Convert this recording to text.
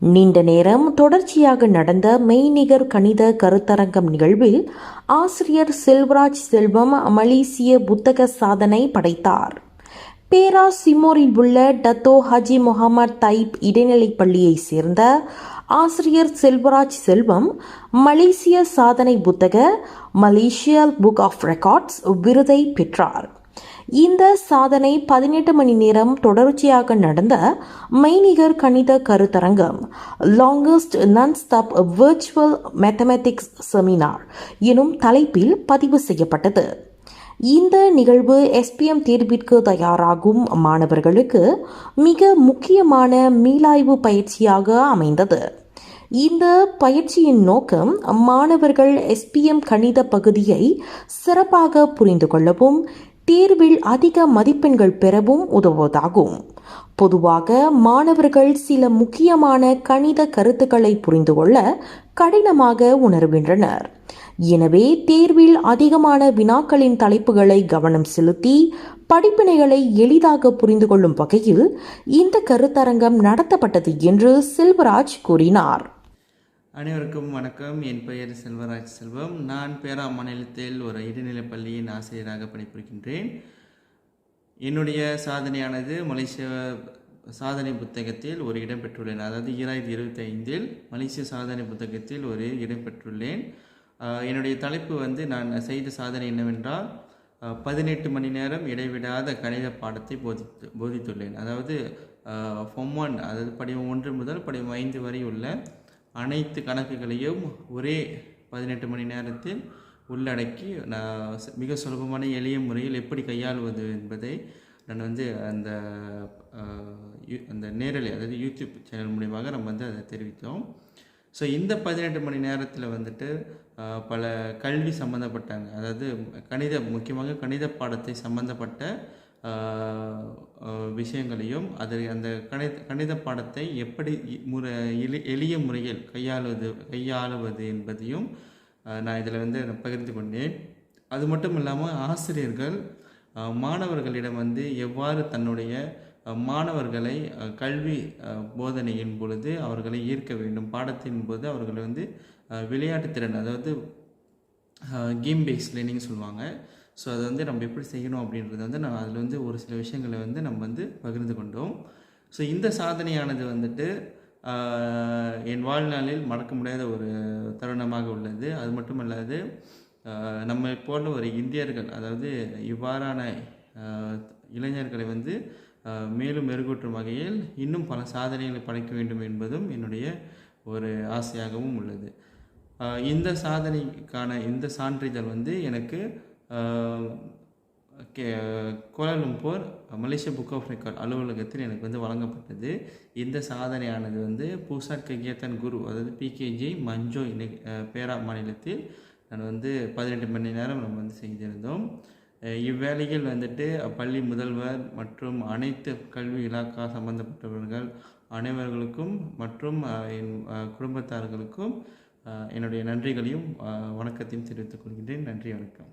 நீண்ட நேரம் தொடர்ச்சியாக நடந்த மெய்நிகர் கணித கருத்தரங்கம் நிகழ்வில் ஆசிரியர் செல்வராஜ் செல்வம் மலேசிய புத்தக சாதனை படைத்தார். பேரா சிமோரில் உள்ள டத்தோ ஹஜி முகமது தைப் இடைநிலைப் பள்ளியைச் சேர்ந்த ஆசிரியர் செல்வராஜ் செல்வம் மலேசிய சாதனை புத்தக மலேசியா புக் ஆஃப் ரெக்கார்ட்ஸ் விருதை பெற்றார். இந்த சாதனை பதினெட்டு மணி நேரம் தொடர்ச்சியாக நடந்த மெய்நிகர் கணித கருத்தரங்கம் லாங்கஸ்ட் நான் ஸ்டாப் விர்ச்சுவல் மேத்தமெட்டிக்ஸ் செமினார் எனும் தலைப்பில் பதிவு செய்யப்பட்டது. இந்த நிகழ்வு எஸ்பிஎம் தேர்விற்கு தயாராகும் மாணவர்களுக்கு மிக முக்கியமான மீளாய்வு பயிற்சியாக அமைந்தது. இந்த பயிற்சியின் நோக்கம் மாணவர்கள் எஸ்பிஎம் கணித பகுதியை சிறப்பாக புரிந்து கொள்ளவும் தேர்வில் அதிக மதிப்பெண்கள் பெறவும் உதவுவதாகும். பொதுவாக மாணவர்கள் சில முக்கியமான கணித கருத்துக்களை புரிந்து கொள்ள கடினமாக உணர்கின்றனர். எனவே தேர்வில் அதிகமான வினாக்களின் தலைப்புகளை கவனம் செலுத்தி படிப்பினைகளை எளிதாக புரிந்து கொள்ளும் வகையில் இந்த கருத்தரங்கம் நடத்தப்பட்டது என்று செல்வராஜ் கூறினார். அனைவருக்கும் வணக்கம். என் பெயர் செல்வராஜ் செல்வம். நான் பேரா மாநிலத்தில் ஒரு இடைநிலைப் பள்ளியின் ஆசிரியராக பணிபுரிகின்றேன். என்னுடைய சாதனையானது மலேசிய சாதனை புத்தகத்தில் ஒரு இடம் பெற்றுள்ளேன். அதாவது ஈராயிரத்தி இருபத்தி ஐந்தில் மலேசிய சாதனை புத்தகத்தில் ஒரு இடம் பெற்றுள்ளேன். என்னுடைய தலைப்பு வந்து நான் செய்த சாதனை என்னவென்றால் பதினெட்டு மணி நேரம் இடைவிடாத கணித பாடத்தை போதித்து போதித்துள்ளேன். அதாவது ஃபொம் ஒன் அதாவது படிவம் ஒன்று முதல் படிவம் ஐந்து வரை உள்ள அனைத்து கணக்குகளையும் ஒரே பதினெட்டு மணி நேரத்தில் உள்ளடக்கி நான் மிக சுலபமான எளிய முறையில் எப்படி கையாளுவது என்பதை நான் வந்து அந்த யூ- அந்த நேரலை அதாவது யூடியூப் சேனல் மூலியமாக நம்ம வந்து அதை தெரிவித்தோம். ஸோ இந்த பதினெட்டு மணி நேரத்தில் வந்துட்டு பல கல்வி சம்மந்தப்பட்டாங்க அதாவது கணித முக்கியமாக கணித பாடத்தை சம்மந்தப்பட்ட விஷயங்களையும் அது அந்த கணித கணித பாடத்தை எப்படி இ- முறை எளி எளிய முறையில் கையாளுவது கையாளுவது என்பதையும் நான் இதில் வந்து நான் பகிர்ந்து கொண்டேன். அது மட்டும் இல்லாமல் ஆசிரியர்கள் மாணவர்களிடம் வந்து எவ்வாறு தன்னுடைய மாணவர்களை கல்வி போதனையின் பொழுது அவர்களை ஈர்க்க வேண்டும் பாடத்தின் போது அவர்களை வந்து விளையாட்டு திறன் அதாவது கேம் பேஸ்ட் லேர்னிங் சொல்லுவாங்க. ஸோ அதை வந்து நம்ம எப்படி செய்யணும் அப்படின்றத வந்து நான் அதில் வந்து ஒரு சில விஷயங்களை வந்து நம்ம வந்து பகிர்ந்து கொண்டோம். ஸோ இந்த சாதனையானது வந்துட்டு என் வாழ்நாளில் மறக்க முடியாத ஒரு தருணமாக உள்ளது. அது மட்டும் அல்லாது நம்ம நம்மை போல ஒரு இந்தியர்கள் அதாவது இவ்வாறான இளைஞர்களை வந்து மேலும் மெருகூட்டும் வகையில் இன்னும் பல சாதனைகளை படைக்க வேண்டும் என்பதும் என்னுடைய ஒரு ஆசையாகவும் உள்ளது. இந்த சாதனைக்கான இந்த சான்றிதழ் வந்து எனக்கு K Kuala Lumpur Malaysia book of record அலுவலகத்தில் எனக்கு வந்து வழங்கப்பட்டது. இந்த சாதனையானது வந்து பூசாட் ககியத்தன் குரு அதாவது பிகேஜி மஞ்சோ இணை பேரா மாநிலத்தில் நான் வந்து பதினெட்டு மணி நேரம் நம்ம வந்து செய்திருந்தோம். இவ்வேளையில் வந்துட்டு பள்ளி முதல்வர் மற்றும் அனைத்து கல்வி இலாக்கா சம்பந்தப்பட்டவர்கள் அனைவர்களுக்கும் மற்றும் என் குடும்பத்தார்களுக்கும் என்னுடைய நன்றிகளையும் வணக்கத்தையும் தெரிவித்துக் கொள்கின்றேன். நன்றி வணக்கம்.